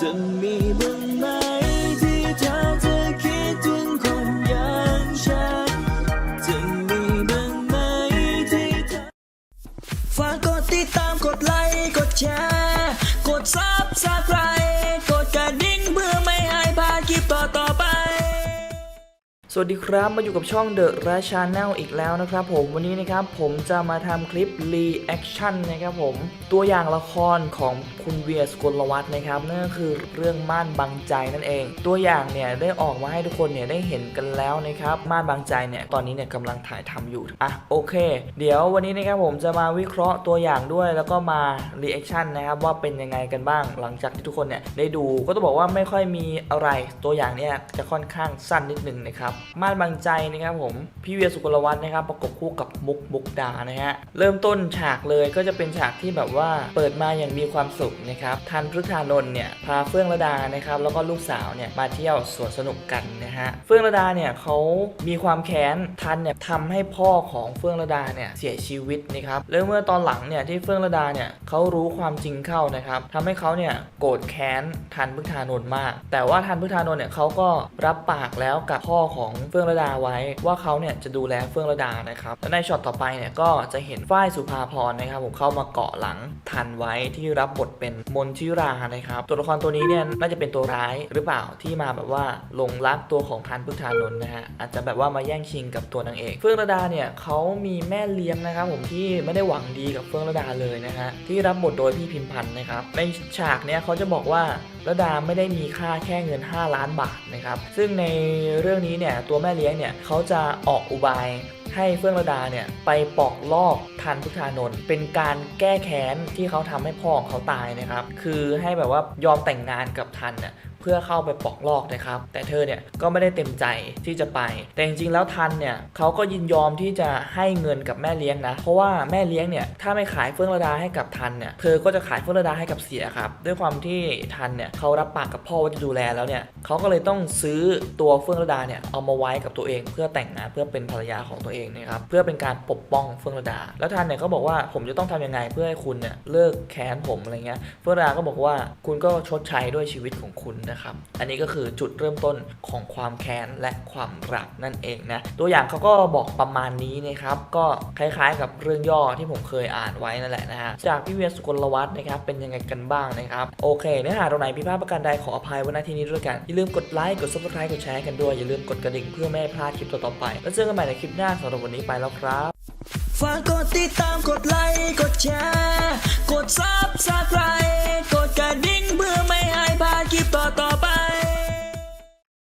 จะมีบ้างไหม สวัสดีครับมาอยู่กับช่อง The r a Channel อีกแล้วนะครับผมวันนี้นะครับผมจะมาทำคลิป Reaction นะครับผม ตัวอย่างละครของคุณเวียสกลวัฒนะครับ นั่นก็คือเรื่องม่านบางใจนั่นเอง ตัวอย่างเนี่ยได้ออกมาให้ทุกคนเนี่ยได้เห็นกันแล้วนะครับม่านบางใจเนี่ยตอนนี้เนี่ยกำลังถ่ายทำอยู่อะโอเค เดี๋ยววันนี้นะครับผมจะมาวิเคราะห์ตัวอย่างด้วย แล้วก็มา Reaction นะครับว่าเป็นยังไงกันบ้าง หลังจากที่ทุกคนเนี่ยได้ดูก็ต้องบอกว่าไม่ค่อยมีอะไรตัวอย่างเนี่ยจะค่อนข้างสั้นนิดนึงนะครับม่านบางใจนะครับผม พี่เวียสุกลวัฒน์นะครับประกบคู่กับมุกมุกดานะฮะ เริ่มต้นฉากเลยก็จะเป็นฉากที่แบบว่าเปิดมาอย่างมีความสุขนะครับทันพฤธานนท์เนี่ยพาเฟื่องระดานะครับแล้วก็ลูกสาวเนี่ยมาเที่ยวสวนสนุกกันนะฮะเฟื่องระดาเนี่ยเขามีความแค้นทันเนี่ยทำให้พ่อของเฟื่องระดาเนี่ยเสียชีวิตนะครับแล้วเมื่อตอนหลังเนี่ยที่เฟื่องระดาเนี่ยเขารู้ความจริงเข้านะครับทำให้เขาเนี่ยโกรธแค้นทันพฤธานนท์มาก แต่ว่าทันพฤธานนท์เนี่ยเขาก็รับปากแล้วกับพ่อของเฟื่องระดาไว้ ว่าเขาเนี่ยจะดูแลเฟื่องระดานะครับและในช็อตต่อไปเนี่ยก็จะเห็นฝ้ายสุภาพรนะครับผมเข้ามาเกาะหลังทันไว้ที่รับบทเป็นมนชิรานะครับตัวละครตัวนี้เนี่ยน่าจะเป็นตัวร้ายหรือเปล่าที่มาแบบว่าลงรักตัวของทันพฤธานนท์นะฮะอาจจะแบบว่ามาแย่งชิงกับตัวนางเอก เฟื่องระดาเนี่ยเขามีแม่เลี้ยงนะครับผมที่ไม่ได้หวังดีกับเฟื่องระดาเลยนะฮะที่รับบทโดยพี่พิมพันธ์นะครับในฉากเนี่ยเขาจะบอกว่า ระดาไม่ได้มีค่าแค่เงิน 5 ล้านบาทนะครับ ซึ่งในเรื่องนี้เนี่ยตัวแม่เลี้ยงเนี่ยเขาจะออกอุบายให้เฟื่องระดาเนี่ยไปปอกลอกทันพุทธานนท์เป็นการแก้แค้นที่เขาทำให้พ่อของเขาตายนะครับ คือให้แบบว่ายอมแต่งงานกับทันเนี่ย เพื่อเข้าไปปอกลอกนะครับ แต่เธอเนี่ยก็ไม่ได้เต็มใจที่จะไป แต่จริงๆแล้วทันเนี่ยเขาก็ยินยอมที่จะให้เงินกับแม่เลี้ยงนะ เพราะว่าแม่เลี้ยงเนี่ยถ้าไม่ขายเฟื่องระดาให้กับทันเนี่ยเธอก็จะขายเฟื่องระดาให้กับเสียครับ ด้วยความที่ทันเนี่ยเขารับปากกับพ่อว่าจะดูแลแล้วเนี่ยเขาก็เลยต้องซื้อตัวเฟื่องระดาเนี่ยเอามาไว้กับตัวเอง เพื่อแต่งงานเพื่อเป็นภรรยาของตัวเองนะครับเพื่อเป็นการปกป้องเฟื่องระดา แล้วทันเนี่ยก็บอกว่าผมจะต้องทำยังไงเพื่อให้คุณเนี่ยเลิกแค้นผมอะไรเงี้ยเฟื่องระดาก็บอกว่าคุณก็ชดใช้ด้วยชีวิตของคุณนะครับ อันนี้ก็คือจุดเริ่มต้นของความแค้นและความรักนั่นเองนะ ตัวอย่างเขาก็บอกประมาณนี้นะครับ ก็คล้ายๆ กับเรื่องย่อที่ผมเคยอ่านไว้นั่นแหละนะฮะ จากพี่เวียสุกลวัฒน์นะครับ เป็นยังไงกันบ้างนะครับ โอเคเนื้อหาตรงไหนพิพาทประการใดขออภัยไว้ณที่นี้ด้วยกัน อย่าลืมกดไลค์ กด subscribe กดแชร์กันด้วย อย่าลืมกดกระดิ่งเพื่อไม่ให้พลาดคลิปต่อๆไป แล้วเจอกันใหม่ในคลิปหน้าสำหรับวันนี้ไปแล้วครับฝากกดติดตามกดไลค์กดแชร์กดซับสไคร